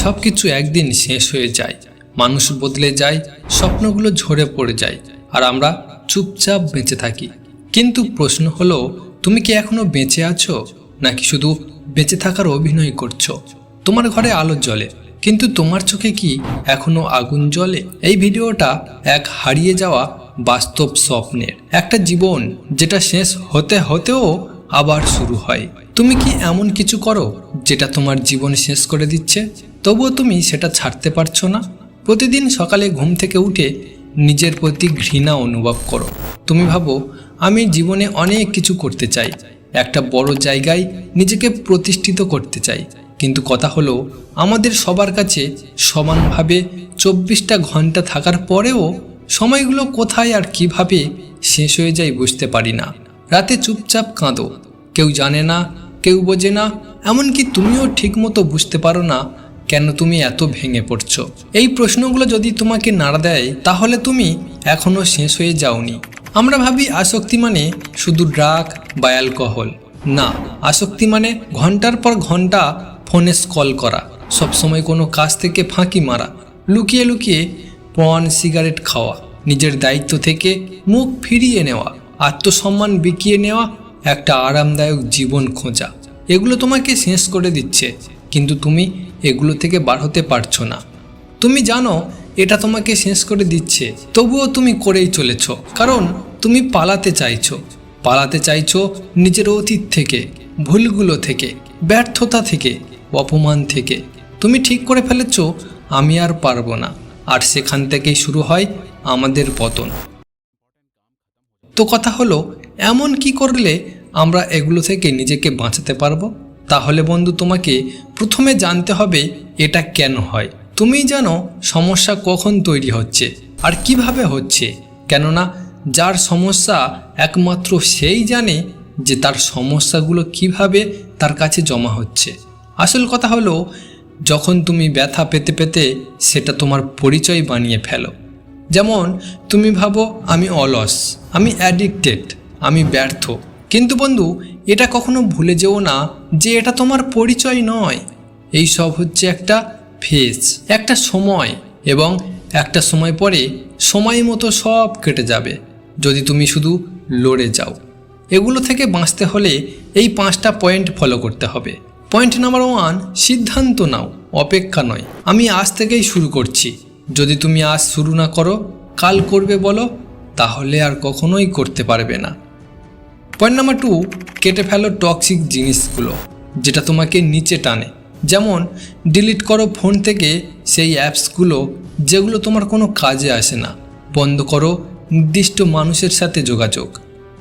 সব কিছু একদিন শেষ হয়ে যায়। মানুষ বদলে যায়, স্বপ্নগুলো ঝরে পড়ে যায় আর আমরা চুপচাপ বেঁচে থাকি। কিন্তু প্রশ্ন হলো, তুমি কি এখনও বেঁচে আছো? নাকি শুধু বেঁচে থাকার অভিনয় করছ? তোমার ঘরে আলো জ্বলে, কিন্তু তোমার চোখে কি এখনও আগুন জ্বলে? এই ভিডিওটা এক হারিয়ে যাওয়া বাস্তব স্বপ্নের একটা জীবন যেটা শেষ হতে হতেও আবার শুরু হয়। তুমি কি এমন কিছু করো যেটা তোমার জীবন শেষ করে দিচ্ছে? তবুও তুমি সেটা ছাড়তে পারছ না। প্রতিদিন সকালে ঘুম থেকে উঠে নিজের প্রতি ঘৃণা অনুভব করো। তুমি ভাবো, আমি জীবনে অনেক কিছু করতে চাই। একটা বড় জায়গায় নিজেকে প্রতিষ্ঠিত করতে চাই। কিন্তু কথা হলো, আমাদের সবার কাছে সমানভাবে চব্বিশটা ঘণ্টা থাকার পরেও সময়গুলো কোথায় আর কীভাবে শেষ হয়ে যায় বুঝতে পারি না। রাতে চুপচাপ কাঁদো। কেউ জানে না, কেউ বোঝে না, এমনকি তুমিও ঠিকমতো বুঝতে পারো না কেন তুমি এত ভেঙে পড়ছো? এই প্রশ্নগুলো যদি তোমাকে নাড়া দেয়, তাহলে তুমি এখনও শেষ হয়ে যাওনি। আমরা ভাবি আসক্তি মানে শুধু ড্রাগ বা অ্যালকোহল। না, আসক্তি মানে ঘণ্টার পর ঘণ্টা ফোনে স্কল করা, সবসময় কোনো কাজ থেকে ফাঁকি মারা, লুকিয়ে লুকিয়ে পন সিগারেট খাওয়া, নিজের দায়িত্ব থেকে মুখ ফিরিয়ে নেওয়া, আত্মসম্মান বিকিয়ে নেওয়া, একটা আরামদায়ক জীবন খোঁজা। এগুলো তোমাকে শেষ করে দিচ্ছে, কিন্তু তুমি এগুলো থেকে বার হতে পারছ না। তুমি জানো, এটা তোমাকে শেষ করে দিচ্ছে। তবুও তুমি করেই চলেছ, কারণ তুমি পালাতে চাইছো। পালাতে চাইছো নিজের অতীত থেকে, ভুলগুলো থেকে, ব্যর্থতা থেকে, অপমান থেকে। তুমি ঠিক করে ফেলেছ, আমি আর পারব না। আর সেখান থেকেই শুরু হয় আমাদের পতন। তো কথা হলো, এমন কি করলে আমরা এগুলো থেকে নিজেকে বাঁচাতে পারব? তাহলে বন্ধু তোমাকে প্রথমে জানতে হবে এটা কেন হয়। তুমি জানো সমস্যা কখন তৈরি হচ্ছে আর কীভাবে হচ্ছে। কেননা যার সমস্যা একমাত্র সেই জানে যে তার সমস্যাগুলো কীভাবে তার কাছে জমা হচ্ছে। আসল কথা হলো, যখন তুমি ব্যথা পেতে পেতে সেটা তোমার পরিচয় বানিয়ে ফেলো। যেমন, তুমি ভাবো, আমি অলস, আমি অ্যাডিক্টেড আমি ব্যর্থ। কিন্তু বন্ধু, এটা কখনো ভুলে যেও না যে এটা তোমার পরিচয় নয়। এই সব হচ্ছে একটা ফেজ একটা সময় এবং একটা সময় পরে সময় মতো সব কেটে যাবে, যদি তুমি শুধু লড়ে যাও। এগুলো থেকে বাঁচতে হলে এই পাঁচটা পয়েন্ট ফলো করতে হবে। পয়েন্ট নাম্বার ওয়ান সিদ্ধান্ত নাও, অপেক্ষা নয়। আমি আজ থেকেই শুরু করছি। যদি তুমি আজ শুরু না করো, কাল করবে বলো, তাহলে আর কখনোই করতে পারবে না। পয়েন্ট নাম্বার টু কেটে ফেলো টক্সিক জিনিসগুলো, যেটা তোমাকে নিচে টানে। যেমন ডিলিট করো ফোন থেকে সেই অ্যাপসগুলো যেগুলো তোমার কোনো কাজে আসে না। বন্ধ করো নির্দিষ্ট মানুষের সাথে যোগাযোগ।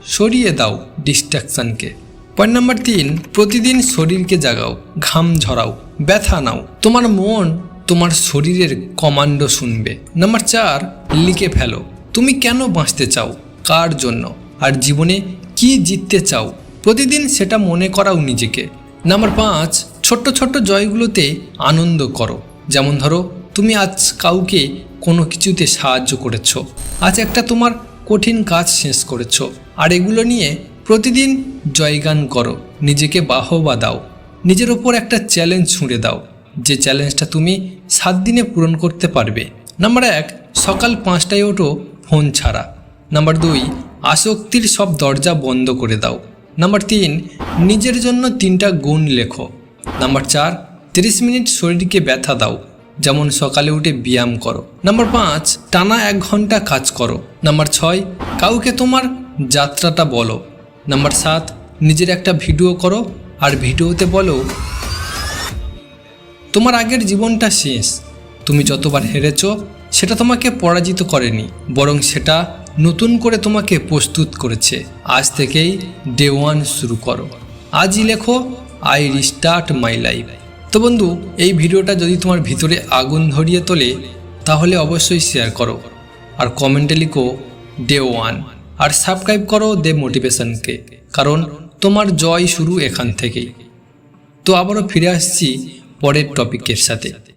সরিয়ে দাও ডিস্ট্রাকশানকে পয়েন্ট নাম্বার তিন, প্রতিদিন শরীরকে জাগাও, ঘাম ঝরাও, ব্যথা নাও। তোমার মন তোমার শরীরের কমান্ডো শুনবে। নাম্বার চার, লিখে ফেলো, তুমি কেন বাঁচতে চাও? কার জন্য? আর জীবনে কি জিততে চাও? প্রতিদিন সেটা মনে করাও নিজেকে। নাম্বার পাঁচ, ছোট্ট ছোট্ট জয়গুলোতে আনন্দ করো। যেমন ধরো, তুমি আজ কাউকে কোনো কিছুতে সাহায্য করেছ। আজ একটা তোমার কঠিন কাজ শেষ করেছ। আর এগুলো নিয়ে প্রতিদিন জয়গান করো। নিজেকে বাহবা দাও। নিজের ওপর একটা চ্যালেঞ্জ ছুঁড়ে দাও। যে চ্যালেঞ্জটা তুমি সাত দিনে পূরণ করতে পারবে। নাম্বার এক, সকাল পাঁচটায় ওঠো ফোন ছাড়া। নাম্বার দুই আসক্তির সব দরজা বন্ধ করে দাও। নাম্বার তিন, নিজের জন্য তিনটা গুণ লেখো। নাম্বার চার, তিরিশ মিনিট শরীরকে ব্যথা দাও, যেমন সকালে উঠে ব্যায়াম করো। নাম্বার পাঁচ, টানা এক ঘণ্টা কাজ করো। নাম্বার ছয়, কাউকে তোমার যাত্রাটা বলো। নাম্বার সাত, নিজের একটা ভিডিও করো, আর ভিডিওতে বলো, তোমার আগের জীবনটা শেষ। তুমি যতবার হেরেছ, সেটা তোমাকে পরাজিত করেনি, বরং সেটা নতুন করে তোমাকে প্রস্তুত করেছে। আজ থেকেই ডে ওয়ান শুরু করো। আজই লেখো আই রিস্টার্ট মাই লাইফ তো বন্ধু, এই ভিডিওটা যদি তোমার ভিতরে আগুন ধরিয়ে তোলে, তাহলে অবশ্যই শেয়ার করো। আর কমেন্টে লিখো ডে ওয়ান আর সাবস্ক্রাইব করো দে মোটিভেশনকে কারণ তোমার জয় শুরু এখান থেকেই। তো আবারও ফিরে আসছি পরের টপিকের সাথে।